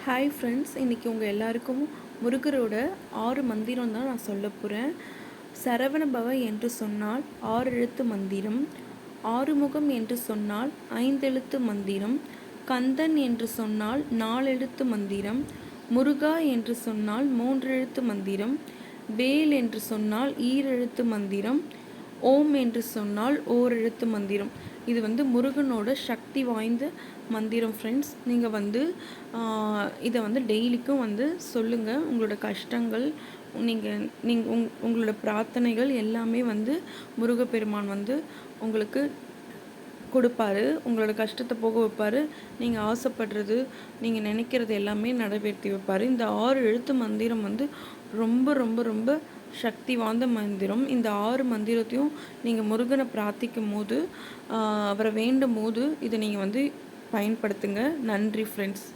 Hi friends இன்றைக்கி உங்கள் எல்லாருக்கும் முருகரோட ஆறு மந்திரம் தான் நான் சொல்ல போகிறேன் சரவணபவ என்று சொன்னால் ஆறு எழுத்து மந்திரம் ஆறுமுகம் என்று சொன்னால் ஐந்தெழுத்து மந்திரம் கந்தன் என்று சொன்னால் நாலெழுத்து மந்திரம் முருகா என்று சொன்னால் மூன்றெழுத்து மந்திரம் வேல் என்று சொன்னால் ஈரெழுத்து மந்திரம் ஓம் என்று சொன்னால் ஓரெழுத்து மந்திரம். இது வந்து முருகனோட சக்தி வாய்ந்த மந்திரம் ஃப்ரெண்ட்ஸ் நீங்கள் வந்து இதை வந்து டெய்லிக்கும் வந்து சொல்லுங்கள் உங்களோட கஷ்டங்கள் நீங்கள் நீங்கள் உங் உங்களோட பிரார்த்தனைகள் எல்லாமே வந்து முருகப்பெருமான் வந்து உங்களுக்கு கொடுப்பாரு. உங்களோட கஷ்டத்தை போக வைப்பார். நீங்கள் ஆசைப்படுறது நீங்கள் நினைக்கிறது எல்லாமே நடைபெறுத்தி வைப்பார். இந்த ஆறு எழுத்து மந்திரம் வந்து ரொம்ப ரொம்ப ரொம்ப சக்தி வாய்ந்த மந்திரம். இந்த ஆறு மந்திரத்தையும் நீங்கள் முருகனை பிரார்த்திக்கும் போது அவரை வேண்டும் போது இதை நீங்கள் வந்து பயன்படுத்துங்க. நன்றி ஃப்ரெண்ட்ஸ்